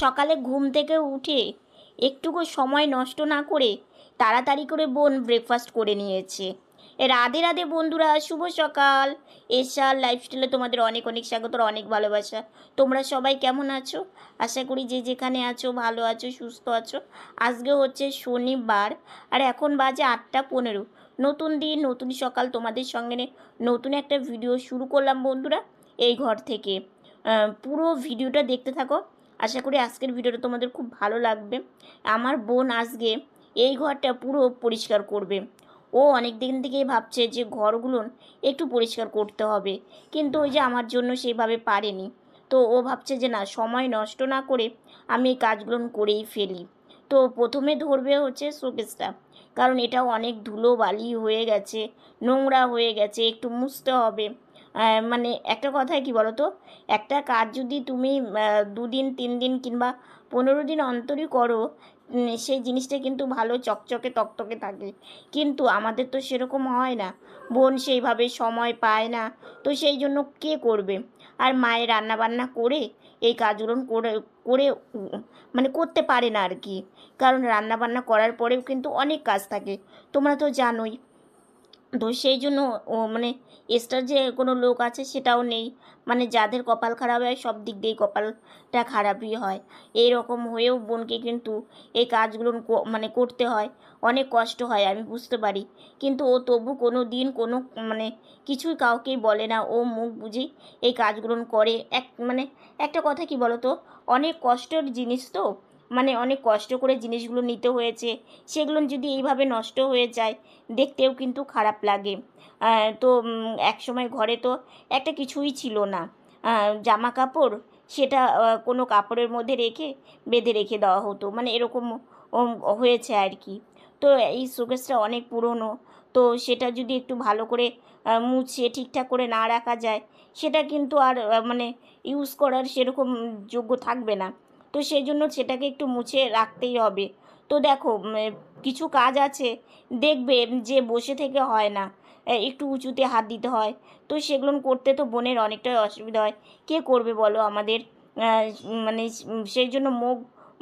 সকালে ঘুম থেকে উঠে একটুকু সময় নষ্ট না করে তাড়াতাড়ি করে বোন ব্রেকফাস্ট করে নিয়েছে। রাধে রাধে বন্ধুরা, শুভ সকাল। এশার লাইফস্টাইলে তোমাদের অনেক অনেক স্বাগত অনেক ভালোবাসা। তোমরা সবাই কেমন আছো? আশা করি যে যেখানে আছো, ভালো আছো, সুস্থ আছো। আজকে হচ্ছে শনিবার, আর এখন বাজে আটটা পনেরো। নতুন দিন, নতুন সকাল তোমাদের সঙ্গে নতুন একটা ভিডিও শুরু করলাম বন্ধুরা, এই ঘর থেকে। পুরো ভিডিওটা দেখতে থাকো। আশা করি আজকের ভিডিওটা তোমাদের খুব ভালো লাগবে। আমার বোন আজকে এই ঘরটা পুরো পরিষ্কার করবে। ও অনেক দিন থেকেই ভাবছে যে ঘরগুলো একটু পরিষ্কার করতে হবে। কিন্তু ওই যে আমার জন্য সেইভাবে পারেনি। তো ও ভাবছে যে না, সময় নষ্ট না করে আমি এই কাজগুলো করেই ফেলি। তো প্রথমে ধরবে হচ্ছে শোকেসটা। কারণ এটা অনেক ধুলো বালি হয়ে গেছে, নোংরা হয়ে গেছে, একটু মুছতে হবে। মানে একটা কথায় কি বলো তো একটা কাজ যদি তুমি দুদিন তিন দিন কিংবা পনেরো দিন অন্তরই করো সেই জিনিসটা কিন্তু ভালো চকচকে তকতকে থাকে। কিন্তু আমাদের তো সেরকম হয় না। বোন সেইভাবে সময় পায় না। তো সেই জন্য কে করবে? আর মায়ের রান্না বান্না করে এই কাজগুলো করে করে মানে করতে পারে না আর কি। কারণ রান্না বান্না করার পরেও কিন্তু অনেক কাজ থাকে। তোমরা তো জানোই তো সেই জন্য ও মানে এক্সট্রা যে কোনো লোক আছে সেটাও নেই। মানে যাদের কপাল খারাপ হয়, সব দিক দিয়েই কপালটা খারাপই হয়। এই রকম হয়েও বোনকে কিন্তু এই কাজগুলো মানে করতে হয়। অনেক কষ্ট হয়, আমি বুঝতে পারি। কিন্তু ও তবু কোনো দিন কোনো মানে কিছুই কাউকেই বলে না। ও মুখ বুঝেই এই কাজগুলো করে। এক মানে একটা কথা কি বলো তো অনেক কষ্টের জিনিস তো। মানে অনেক কষ্ট করে জিনিসগুলো নিতে হয়েছে, সেগুলো যদি এইভাবে নষ্ট হয়ে যায়, দেখতেও কিন্তু খারাপ লাগে। তো এক সময় ঘরে তো একটা কিছুই ছিল না। জামা কাপড় সেটা কোনো কাপড়ের মধ্যে রেখে বেঁধে রেখে দেওয়া হতো। মানে এরকম হয়েছে আর কি তো এই শোকেসটা অনেক পুরনো। তো সেটা যদি একটু ভালো করে মুছে, ঠিকঠাক করে না রাখা যায়, সেটা কিন্তু আর মানে ইউজ করার সেরকম যোগ্য থাকবে না। তো সেই জন্য সেটাকে একটু মুছে রাখতেই হবে। তো দেখো কিছু কাজ আছে। দেখবে যে বসে থেকে হয় না। একটু উঁচুতে হাত দিতে হয়। তো সেগুলো করতে তো বোনের অনেকটাই অসুবিধা হয়। কে করবে বলো আমাদের? মানে সেই জন্য মুখ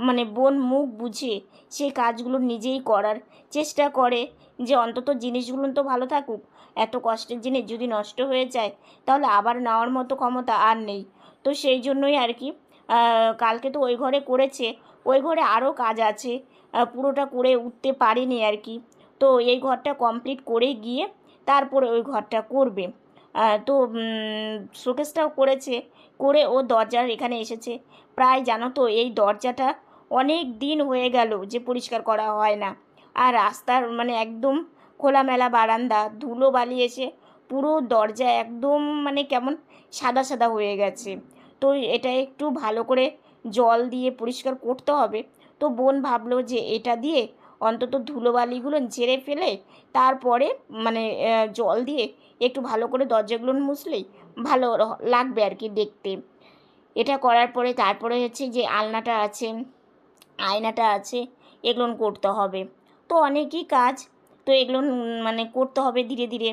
মানে বোন মুখ বুঝে সেই কাজগুলো নিজেই করার চেষ্টা করে যে অন্তত জিনিসগুলো তো ভালো থাকুক। এত কষ্টের জিনিস যদি নষ্ট হয়ে যায়, তাহলে আবার নেওয়ার মতো ক্ষমতা আর নেই। তো সেই জন্যই আর কি কালকে তো ওই ঘরে করেছে। ওই ঘরে আরও কাজ আছে। পুরোটা করে উঠতে পারিনি আর কি। তো এই ঘরটা কমপ্লিট করে গিয়ে তারপরে ওই ঘরটা করবে। তো শোকেসটাও করেছে। করে ও দরজার এখানে এসেছে। প্রায় জানো তো, এই দরজাটা অনেক দিন হয়ে গেল যে পরিষ্কার করা হয় না। আর রাস্তার মানে একদম খোলামেলা বারান্দা, ধুলো বালি এসে পুরো দরজা একদম মানে কেমন সাদা সাদা হয়ে গেছে। তো এটা একটু ভালো করে জল দিয়ে পরিষ্কার করতে হবে। তো বোন ভাবলো যে এটা দিয়ে অন্তত ধুলোবালিগুলো ঝেড়ে ফেলে, তারপরে মানে জল দিয়ে একটু ভালো করে দরজাগুলো মুছলেই ভালো লাগবে আর কি দেখতে। এটা করার পরে তারপরে হচ্ছে যে আলনাটা আছে, আয়নাটা আছে, এগুলো করতে হবে। তো অনেকই কাজ, তো এগুলো মানে করতে হবে ধীরে ধীরে।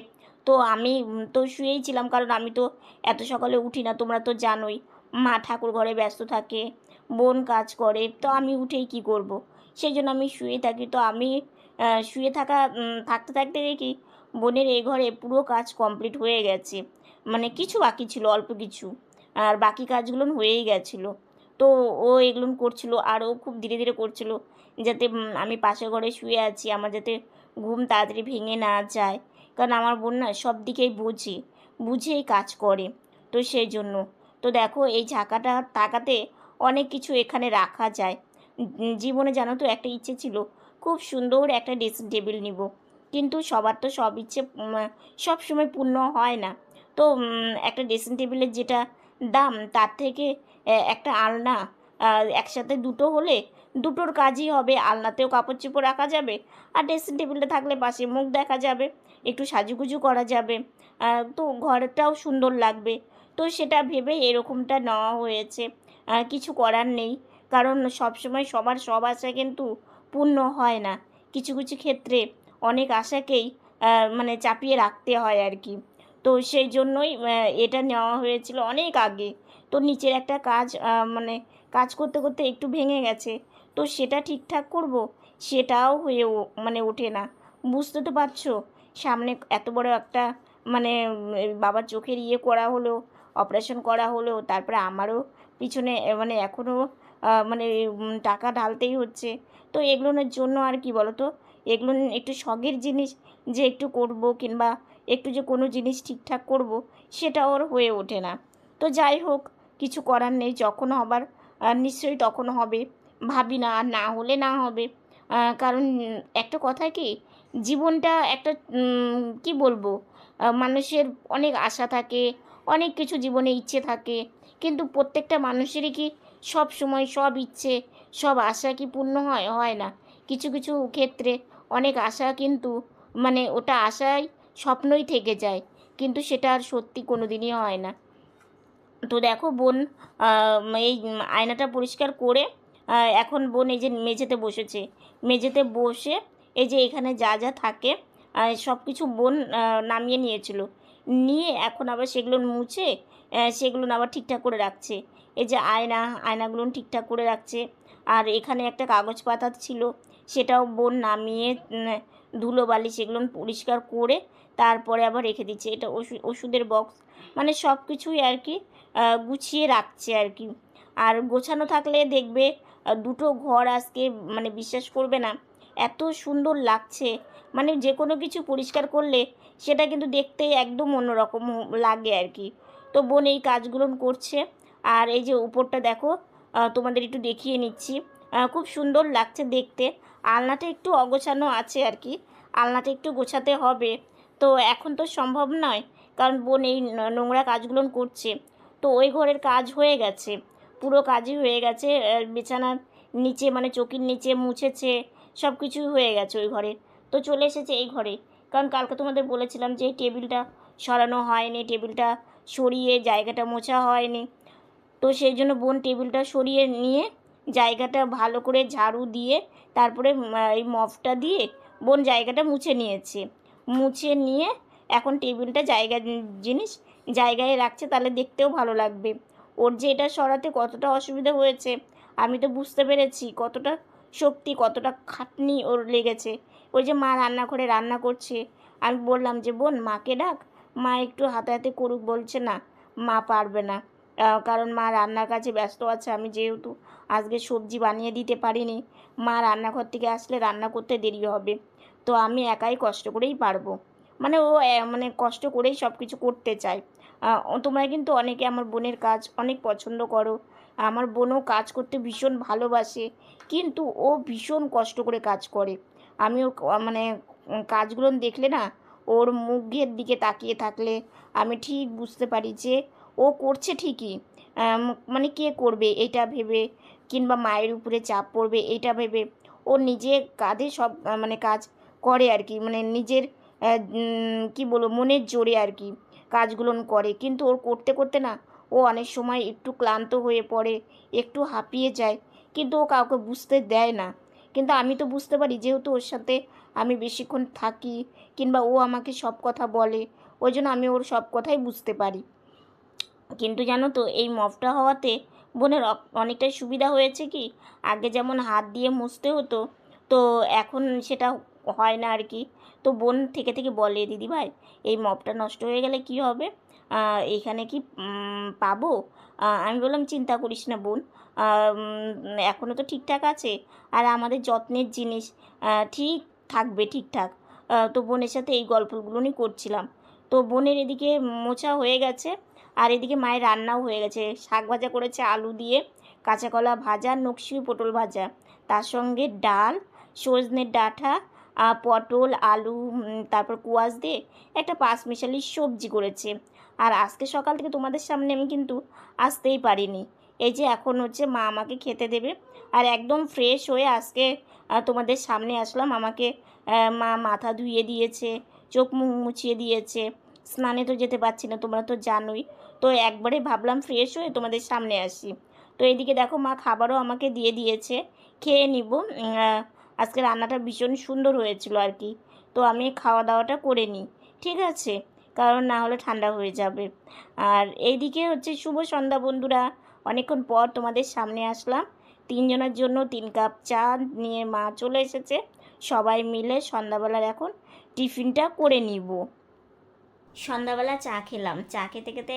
তো আমি, তো শুয়েই ছিলাম কারণ আমি তো এত সকালে উঠি না, তোমরা তো জানোই। মা ঠাকুর ঘরে ব্যস্ত থাকে, বোন কাজ করে, তো আমি উঠেই কি করব। সেই জন্য আমি শুয়ে থাকি। তো আমি শুয়ে থাকা থাকতে থাকতে দেখি বোনের এই ঘরে পুরো কাজ কমপ্লিট হয়ে গেছে। মানে কিছু বাকি ছিল, অল্প কিছু। আর বাকি কাজগুলো হয়েই গেছিল। তো ও এগুলো করছিল আর ও খুব ধীরে ধীরে করছিল যাতে আমি পাশের ঘরে শুয়ে আছি। আমার যাতে ঘুম তাড়াতাড়ি ভেঙে না যায়। কারণ আমার বোন না সব দিকেই বোঝে, বুঝেই কাজ করে। তো সেই জন্য তো দেখো, এই ঝাঁকাটা তাকাতে অনেক কিছু এখানে রাখা যায়। জীবনে জানো তো একটা ইচ্ছে ছিল, খুব সুন্দর একটা ড্রেসিং টেবিল নিব। কিন্তু সবার তো সব ইচ্ছে সব সময় পূর্ণ হয় না। তো একটা ড্রেসিং টেবিলের যেটা দাম, তার থেকে একটা আলনা একসাথে দুটো হলে দুটোর কাজই হবে। আলনাতেও কাপড় চোপড় রাখা যাবে, আর ড্রেসিং টেবিলটা থাকলে পাশে মুখ দেখা যাবে, একটু সাজুগুজু করা যাবে। তো ঘরটাও সুন্দর লাগবে। তো সেটা ভেবে এরকমটা নেওয়া হয়েছে। কিছু করার নেই। কারণ সবসময় সবার সব আশা কিন্তু পূর্ণ হয় না। কিছু কিছু ক্ষেত্রে অনেক আশাকেই মানে চাপিয়ে রাখতে হয় আর কি। তো সেই জন্যই এটা নেওয়া হয়েছিল অনেক আগে। তো নিচের একটা কাজ মানে কাজ করতে করতে একটু ভেঙে গেছে। তো সেটা ঠিকঠাক করব? সেটাও হয়ে মানে ওঠে না। বুঝতে তো পারছ? সামনে এত বড় একটা মানে বাবার চোখের ইয়ে করা হলো। অপারেশন করা হলো, তারপরে আমারও পিছনে মানে এখনও মানে টাকা ঢালতেই হচ্ছে। তো এগুলোর জন্য আর কি বলো তো এগুলো একটু শখের জিনিস যে একটু করব কিংবা একটু যে কোনো জিনিস ঠিকঠাক করব, সেটা ওর হয়ে ওঠে না। তো যাই হোক, কিছু করার নেই, যখন হবার নিশ্চয়ই তখন হবে। ভাবি না, আর না হলে না হবে। কারণ একটা কথা কি? জীবনটা একটা কি বলব? মানুষের অনেক আশা থাকে অনেক কিছু জীবনে ইচ্ছে থাকে। কিন্তু প্রত্যেকটা মানুষেরই কি সব সময় সব ইচ্ছে, সব আশা কি পূর্ণ হয়? হয় না। কিছু কিছু ক্ষেত্রে অনেক আশা কিন্তু মানে ওটা আশায় স্বপ্নই থেকে যায়। কিন্তু সেটা আর সত্যি কোনো দিনই হয় না। তো দেখো বোন এই আয়নাটা পরিষ্কার করে এখন বোন এই যে মেঝেতে বসেছে। মেঝেতে বসে এই যে এখানে যা যা থাকে সব কিছু বোন নামিয়ে নিয়েছিল। নিয়ে এখন আবার সেগুলো মুছে সেগুলো আবার ঠিকঠাক করে রাখছে। এই যে আয়না আয়নাগুলো ঠিকঠাক করে রাখছে। আর এখানে একটা কাগজ পাতা ছিল সেটাও বোন নামিয়ে উম, ধুলোবালি সেগুলো পরিষ্কার করে তারপরে আবার রেখে দিচ্ছে। এটা ওষুধ ওষুধের বক্স মানে সব কিছুই আর কি গুছিয়ে রাখছে আর কি। আর গোছানো থাকলে দেখবে দুটো ঘর আজকে মানে বিশ্বাস করবে না এত সুন্দর লাগছে। মানে যে কোনো কিছু পরিষ্কার করলে সেটা কিন্তু দেখতে একদম অন্যরকম লাগে আর কি তো বোন এই কাজগুলো করছে। আর এই যে উপরটা দেখো তোমাদের একটু দেখিয়ে নিচ্ছি। খুব সুন্দর লাগছে দেখতে। আলনাটা একটু অগোছানো আছে আর কি আলনাটা একটু গোছাতে হবে। তো এখন তো সম্ভব নয়, কারণ বোন এই নোংরা কাজগুলো করছে। তো ওই ঘরের কাজ হয়ে গেছে। পুরো কাজই হয়ে গেছে। বিছানার নিচে মানে চকির নিচে মুছেছে। সব কিছুই হয়ে গেছে ওই ঘরে। তো চলে এসেছে এই ঘরে। কারণ কালকে তোমাদের বলেছিলাম যে টেবিলটা সরানো হয়নি, টেবিলটা সরিয়ে জায়গাটা মোছা হয়নি। তো সেই জন্য বোন টেবিলটা সরিয়ে নিয়ে জায়গাটা ভালো করে ঝাড়ু দিয়ে তারপরে এই মফটা দিয়ে বোন জায়গাটা মুছে নিয়েছে। মুছে নিয়ে এখন টেবিলটা জায়গা জিনিস জায়গায় রাখছে, তাহলে দেখতেও ভালো লাগবে। ওর যে এটা সরাতে কতটা অসুবিধা হয়েছে, আমি তো বুঝতে পেরেছি কতটা শক্তি কতটা খাটনি ওর লেগেছে। ওই যে মা রান্নাঘরে রান্না করছে। আমি বললাম যে, বোন, মাকে ডাক। মা একটু হাতে হাতে করুক, বলছে না, মা পারবে না। কারণ মা রান্নার কাছে ব্যস্ত আছে। আমি যেহেতু আজকে সবজি বানিয়ে দিতে পারিনি, মা রান্নাঘর থেকে আসলে রান্না করতে দেরি হবে। তো আমি একাই কষ্ট করেই পারব। মানে ও মানে কষ্ট করেই সব কিছু করতে চায়। তোমরা কিন্তু অনেকে আমার বোনের কাজ অনেক পছন্দ করো। আমার বোনও কাজ করতে ভীষণ ভালোবাসে, কিন্তু ও ভীষণ কষ্ট করে কাজ করে। আমি ওর মানে কাজগুলো দেখলে না, ওর মুখের দিকে তাকিয়ে থাকলে আমি ঠিক বুঝতে পারি যে ও করছে ঠিকই। মানে কে করবে এটা ভেবে, কিংবা মায়ের উপরে চাপ পড়বে এটা ভেবে ও নিজে কাঁধে সব মানে কাজ করে আর কি মানে নিজের কি বলব, মনের জোরে আর কি কাজগুলো করে। কিন্তু ওর করতে করতে না ও অনেক সময় একটু ক্লান্ত হয়ে পড়ে, একটু হাঁপিয়ে যায়, কিন্তু ও কাউকে বুঝতে দেয় না। কিন্তু আমি তো বুঝতে পারি, যেহেতু ওর সাথে আমি বেশিক্ষণ থাকি কিংবা ও আমাকে সব কথা বলে, ওই জন্য আমি ওর সব কথাই বুঝতে পারি। কিন্তু জানো তো, এই মফটা হওয়াতে বোনের অনেকটাই সুবিধা হয়েছে কি, আগে যেমন হাত দিয়ে মুছতে হতো, তো এখন সেটা হয় না আর কি। তো বোন থেকে থেকে বলে, দিদি ভাই, এই মপটা নষ্ট হয়ে গেলে কি হবে? আহ, এইখানে কি পাবো? আমি বললাম চিন্তা করিস না বোন। এখনও তো ঠিকঠাক আছে। আর আমাদের যত্নের জিনিস ঠিক থাকবে ঠিকঠাক। তো বোনের সাথে এই গল্পগুলো নিয়ে করছিলাম। তো বোনের এদিকে মোছা হয়ে গেছে আর এদিকে মায়ের রান্নাও হয়ে গেছে। শাক ভাজা করেছে আলু দিয়ে কাঁচা কলা ভাজা নকশি পটল ভাজা। তার সঙ্গে ডাল সজনের ডাঁটা পটল আলু তারপর কুয়াশ দিয়ে একটা পাঁচ মিশালি সবজি করেছে। আর আজকে সকাল থেকে তোমাদের সামনে আমি কিন্তু আসতেই পারিনি। এই যে এখন হচ্ছে মা আমাকে খেতে দেবে আর একদম ফ্রেশ হয়ে আজকে তোমাদের সামনে আসলাম। আমাকে মা মাথা ধুয়ে দিয়েছে, চোখ মুখ মুছিয়ে দিয়েছে। স্নানে তো যেতে পারছি না, তোমরা তো জানোই। তো একবারে ভাবলাম ফ্রেশ হয়ে তোমাদের সামনে আসি। তো এদিকে দেখো মা খাবারও আমাকে দিয়ে দিয়েছে, খেয়ে নিব। আজকে রান্নাটা ভীষণ সুন্দর হয়েছিল আর কি। তো আমি খাওয়া দাওয়াটা করে নিই, ঠিক আছে? কারণ না হলে ঠান্ডা হয়ে যাবে। আর এইদিকে হচ্ছে শুভ সন্ধ্যা বন্ধুরা, অনেকক্ষণ পর তোমাদের সামনে আসলাম। তিনজনের জন্য তিন কাপ চা নিয়ে মা চলে এসেছে। সবাই মিলে সন্ধ্যাবেলার এখন টিফিনটা করে নিব। সন্ধ্যাবেলা চা খেলাম। চা খেতে খেতে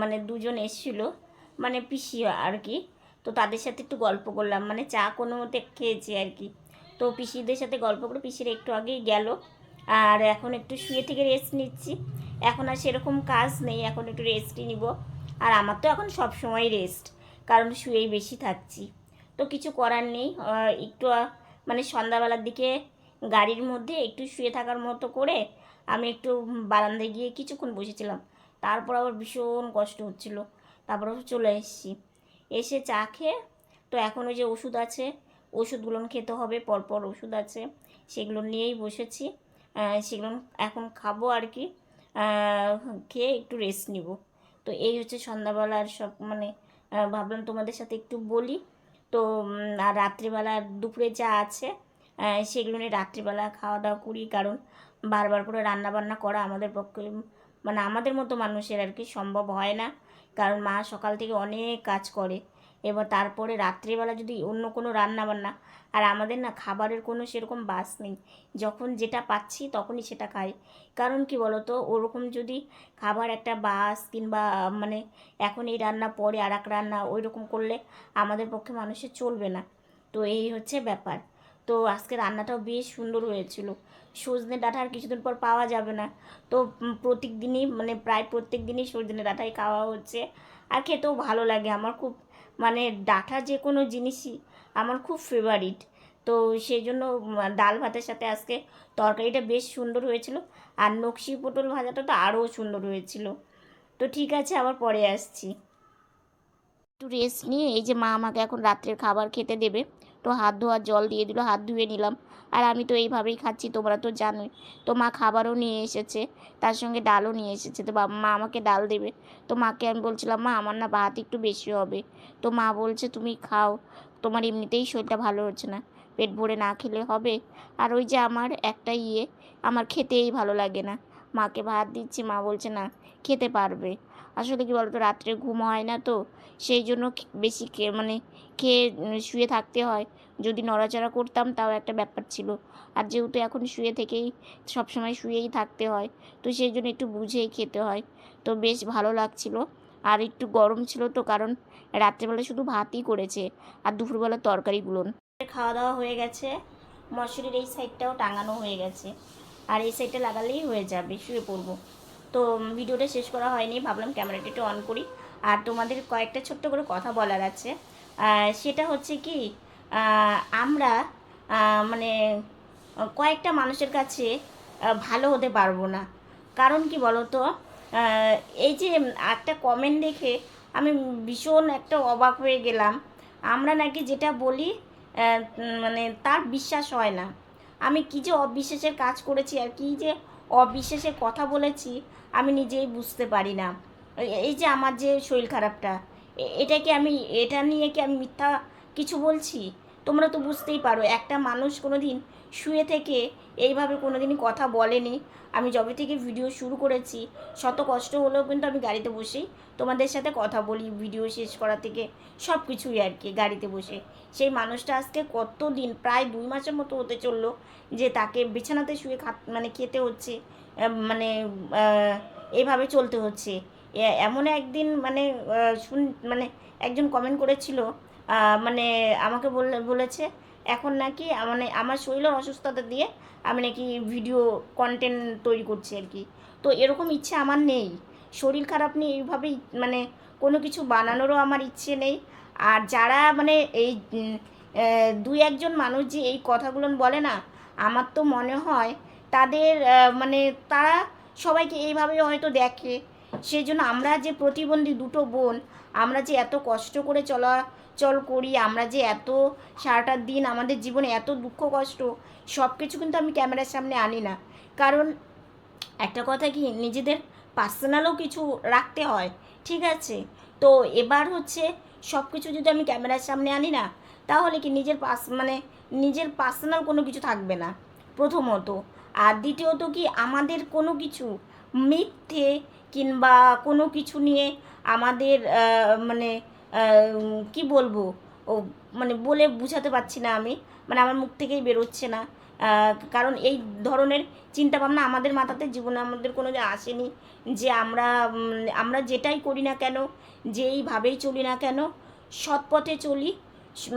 মানে দুজন এসেছিল মানে পিসি আর কি। তো তাদের সাথে একটু গল্প করলাম। মানে চা কোনো মতে খেয়েছি আর কি। তো পিসিদের সাথে গল্প করে, পিসিরা একটু আগেই গেল। আর এখন একটু শুয়ে থেকে রেস্ট নিচ্ছি। এখন আর সেরকম কাজ নেই, এখন একটু রেস্টই নিব। আর আমার তো এখন সব সময় রেস্ট কারণ শুয়েই বেশি থাকছি। তো কিছু করার নেই একটু মানে সন্ধ্যাবেলার দিকে গাড়ির মধ্যে একটু শুয়ে থাকার মতো করে আমি একটু বারান্দায় গিয়ে কিছুক্ষণ বসেছিলাম। তারপর আবার ভীষণ কষ্ট হচ্ছিল। তারপর চলে এসেছি। এসে চা খেয়ে, তো এখন ওই যে ওষুধ আছে, ওষুধগুলো খেতে হবে, পরপর ওষুধ আছে, সেগুলো নিয়েই বসেছি। সেগুলো এখন খাব আর কি। খেয়ে একটু রেস্ট নিব। তো এই হচ্ছে সন্ধ্যাবেলার সব মানে ভাবলাম তোমাদের সাথে একটু বলি। তো আর রাত্রিবেলা দুপুরে যা আছে সেগুলো নিয়ে রাত্রিবেলা খাওয়া দাওয়া করি। কারণ বারবার করে রান্না বান্না করা আমাদের পক্ষে মানে আমাদের মতো মানুষের আর কি সম্ভব হয় না। কারণ মা সকাল থেকে অনেক কাজ করে। এবার তারপরে রাত্রিবেলা যদি অন্য কোনো রান্না বান্না আর আমাদের না খাবারের কোনো সেরকম বাস নেই। যখন যেটা পাচ্ছি তখনই সেটা খাই। কারণ কি বলতো? ওরকম যদি খাবার একটা বাস কিংবা মানে এখন এই রান্না পরে আর এক রান্না ওই রকম করলে আমাদের পক্ষে মানুষের চলবে না। তো এই হচ্ছে ব্যাপার। তো আজকে রান্নাটাও বেশ সুন্দর হয়েছিল। সজনে ডাঁটা আর কিছুদিন পর পাওয়া যাবে না। তো প্রত্যেক দিনই মানে প্রায় প্রত্যেক দিনই সজনে ডাঁটাই খাওয়া হচ্ছে। আর খেতেও ভালো লাগে। আমার খুব মানে ডাঁটা যে কোনো জিনিসই আমার খুব ফেভারিট তো সেই জন্য ডাল ভাতের সাথে আজকে তরকারিটা বেশ সুন্দর হয়েছিল। আর নকশি পটল ভাজাটা তো আরও সুন্দর হয়েছিল। তো ঠিক আছে, আবার পরে আসছি। একটু রেস্ট নিয়ে, এই যে মা আমাকে এখন রাত্রের খাবার খেতে দেবে। তো হাত ধোয়ার জল দিয়ে দিল, হাত ধুয়ে নিলাম। আর আমি তো এইভাবেই খাচ্ছি, তোমরা তো জানোই। তো মা খাবারও নিয়ে এসেছে, তার সঙ্গে ডালও নিয়ে এসেছে। তো বাবা, মা আমাকে ডাল দেবে। তো মাকে আমি বলছিলাম, মা, আমার না ভাত একটু বেশি হবে। তো মা বলছে, তুমি খাও, তোমার এমনিতেই শরীরটা ভালো হচ্ছে না, পেট ভরে না খেলে হবে। আর ওই যে আমার একটা ইয়ে আমার খেতেই ভালো লাগে না। মাকে ভাত দিচ্ছি, মা বলছে, না, খেতে পারবে। আসলে কি বলতো, রাত্রে ঘুম হয় না তো, সেই জন্য বেশি মানে খেয়ে শুয়ে থাকতে হয়। যদি নড়াচড়া করতাম তাও একটা ব্যাপার ছিল। আর যেহেতু এখন শুয়ে থেকেই, সবসময় শুয়েই থাকতে হয়, তো সেই জন্য একটু বুঝেই খেতে হয়। তো বেশ ভালো লাগছিল। আর একটু গরম ছিল তো, কারণ রাত্রেবেলা শুধু ভাতই করেছে, আর দুপুরবেলা তরকারিগুলো খাওয়া দাওয়া হয়ে গেছে। মশুরির এই সাইডটাও টাঙানো হয়ে গেছে। আর এই সাইডটা লাগালেই হয়ে যাবে, শুয়ে পড়ব। তো ভিডিওটা শেষ করা হয়নি, ভাবলাম ক্যামেরাটা একটু অন করি। আর তোমাদের কয়েকটা ছোট্ট করে কথা বলার আছে। সেটা হচ্ছে কি আমরা মানে কয়েকটা মানুষের কাছে ভালো হতে পারব না। কারণ কি বলো তো এই যে একটা কমেন্ট দেখে আমি ভীষণ একটা অবাক হয়ে গেলাম। আমরা নাকি যেটা বলি মানে তার বিশ্বাস হয় না। আমি কী যে অবিশ্বাসের কাজ করেছি আর কী যে অবিশ্বাসের কথা বলেছি আমি নিজেই বুঝতে পারি না। এই- যে আমার যে শরীর খারাপটা এটা কি আমি, এটা নিয়ে কি আমি মিথ্যা কিছু বলছি? তোমরা তো বুঝতেই পারো, একটা মানুষ কোনো দিন শুয়ে থেকে এইভাবে কোনো দিনই কথা বলেনি। আমি যবে থেকে ভিডিও শুরু করেছি, শত কষ্ট হলেও কিন্তু আমি গাড়িতে বসেই তোমাদের সাথে কথা বলি, ভিডিও শেষ করা থেকে সব কিছুই আর কি গাড়িতে বসে। সেই মানুষটা আজকে কত দিন প্রায় দুই মাসের মতো হতে চলল যে তাকে বিছানাতে শুয়ে খা মানে খেতে হচ্ছে। মানে এভাবে চলতে হচ্ছে। এমন একদিন মানে শুন মানে একজন কমেন্ট করেছিল মানে আমাকে বলে বলেছে, এখন নাকি মানে আমার শরীরের অসুস্থতা দিয়ে আমি নাকি ভিডিও কন্টেন্ট তৈরি করছি আর কি। তো এরকম ইচ্ছে আমার নেই। শরীর খারাপ নিয়ে এইভাবেই মানে কোনো কিছু বানানোরও আমার ইচ্ছে নেই। আর যারা মানে এই দুই একজন মানুষ যে এই কথাগুলো বলে না, আমার তো মনে হয় তাদের মানে তারা সবাইকে এইভাবে হয়তো দেখে। সেই জন্য আমরা যে প্রতিবন্ধী দুটো বোন, আমরা যে এত কষ্ট করে চলাচল করি, আমরা যে এত সারাটা দিন আমাদের জীবনে এত দুঃখ কষ্ট সব কিছু কিন্তু আমি ক্যামেরার সামনে আনি না। কারণ একটা কথা কি, নিজেদের পার্সোনালও কিছু রাখতে হয়, ঠিক আছে? তো এবার হচ্ছে সব কিছু যদি আমি ক্যামেরার সামনে আনি না, তাহলে কি নিজের পাস মানে নিজের পার্সোনাল কোনো কিছু থাকবে না, প্রথমত। আর দ্বিতীয়ত কি আমাদের কোনো কিছু মিথ্যে কিংবা কোনো কিছু নিয়ে আমাদের মানে কি বলব, ও মানে বলে বুঝাতে পারছি না আমি। মানে আমার মুখ থেকেই বেরোচ্ছে না। কারণ এই ধরনের চিন্তাভাবনা আমাদের মাথাতে, জীবনে আমাদের কোনো আসেনি যে আমরা আমরা যেটাই করি না কেন, যেইভাবেই চলি না কেন, সৎ পথে চলি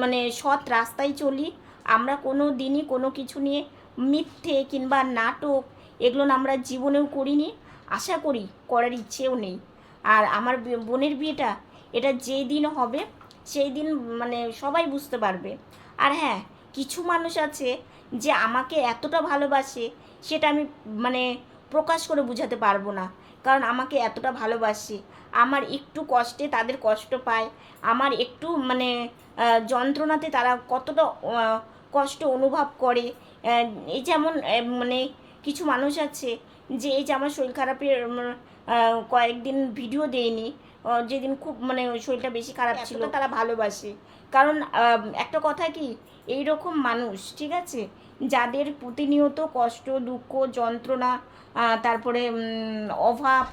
মানে সৎ রাস্তায় চলি, আমরা কোনো দিনই কোনো কিছু নিয়ে মিথ্যে কিংবা নাটক, এগুলো আমরা জীবনেও করিনি। আশা করি করার ইচ্ছেও নেই। আর আমার বোনের বিয়েটা, এটা যেই দিন হবে, সেই দিন মানে সবাই বুঝতে পারবে। আর হ্যাঁ কিছু মানুষ আছে যে আমাকে এতটা ভালোবাসে, সেটা আমি মানে প্রকাশ করে বোঝাতে পারব না। কারণ আমাকে এতটা ভালোবাসে। আমার একটু কষ্টে তাদের কষ্ট পায়। আমার একটু মানে যন্ত্রণাতে তারা কতটা কষ্ট অনুভব করে। এই যেমন মানে কিছু মানুষ আছে যে এই যে আমার শরীর খারাপের কয়েকদিন ভিডিও দেয়নি যেদিন খুব মানে শরীরটা বেশি খারাপ ছিল। তারা ভালোবাসে। কারণ একটা কথা কি এই রকম মানুষ ঠিক আছে যাদের প্রতিনিয়ত কষ্ট দুঃখ যন্ত্রণা তারপরে অভাব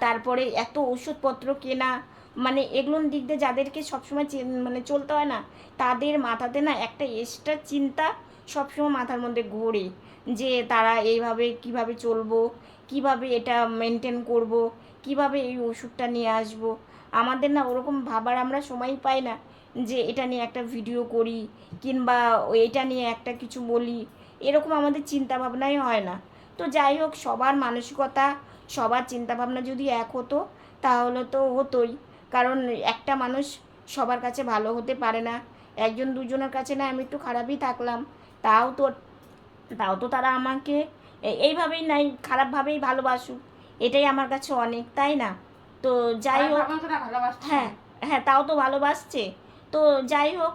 তারপরে এত ওষুধপত্র কেনা মানে এগুলোর দিক দিয়ে যাদেরকে সবসময় মানে চলতে হয় না তাদের মাথাতে না একটা এক্সট্রা চিন্তা সবসময় মাথার মধ্যে ঘোরে যে তারা এইভাবে কীভাবে চলবো, কীভাবে এটা মেনটেন করব, কীভাবে এই ওষুধটা নিয়ে আসব। আমাদের না ওরকম ভাবার আমরা সময় পাই না যে এটা নিয়ে একটা ভিডিও করি কিংবা এটা নিয়ে একটা কিছু বলি। এরকম আমাদের চিন্তা ভাবনাই হয় না। তো যাই হোক, সবার মানসিকতা, সবার চিন্তাভাবনা যদি এক হতো, তাহলে তো হতোই। কারণ একটা মানুষ সবার কাছে ভালো হতে পারে না, একজন দুজনের কাছে না, আমি একটু খারাপই থাকলাম। তাও তো তাও তো তারা আমাকে এইভাবেই নাই খারাপভাবেই ভালোবাসুক। এটাই আমার কাছে অনেক তাই না? তো যাই হোক হ্যাঁ হ্যাঁ তাও তো ভালোবাসছে। তো যাই হোক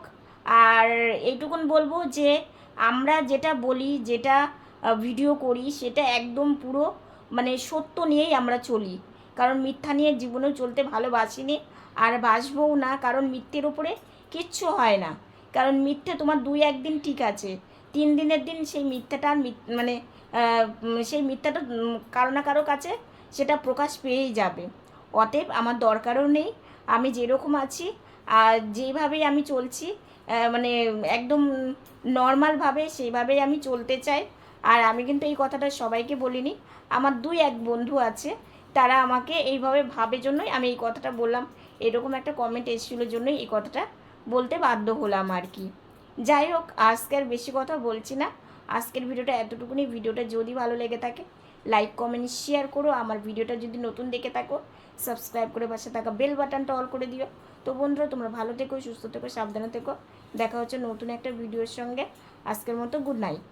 আর এইটুকুন বলব যে আমরা যেটা বলি যেটা ভিডিও করি সেটা একদম পুরো মানে সত্য নিয়েই আমরা চলি। কারণ মিথ্যা নিয়ে জীবনেও চলতে ভালোবাসিনি আর বাসবও না কারণ মিথ্যের উপরে কিচ্ছু হয় না। কারণ মিথ্যে তোমার দুই একদিন ঠিক আছে। তিন দিনের দিন সেই মিথ্যাটা মানে সেই মিথ্যাটা কারও না কারও কাছে সেটা প্রকাশ পেয়েই যাবে। অতএব আমার দরকারও নেই, আমি যেরকম আছি আর যেভাবেই আমি চলছি মানে একদম নর্মালভাবে সেইভাবেই আমি চলতে চাই। আর আমি কিন্তু এই কথাটা সবাইকে বলিনি, আমার দুই এক বন্ধু আছে, তারা আমাকে এইভাবে ভাবে জন্যই আমি এই কথাটা বললাম। এরকম একটা কমেন্ট এসেছিল জন্যই এই কথাটা বলতে বাধ্য হলাম আর কি। যাই হোক, আজকের বেশি কথা বলছি না। আজকের ভিডিওটা এতটুকুনি। ভিডিওটা যদি ভালো লেগে থাকে লাইক কমেন্ট শেয়ার করো। আমার ভিডিওটা যদি নতুন দেখে থাকো সাবস্ক্রাইব করে পাশে থাকা বেল বাটনটা অল করে দিও। তো বন্ধুরা, তোমরা ভালো থেকো, সুস্থ থেকো, সাবধানে থেকো। দেখা হচ্ছে নতুন একটা ভিডিওর সঙ্গে। আজকের মতো গুড নাইট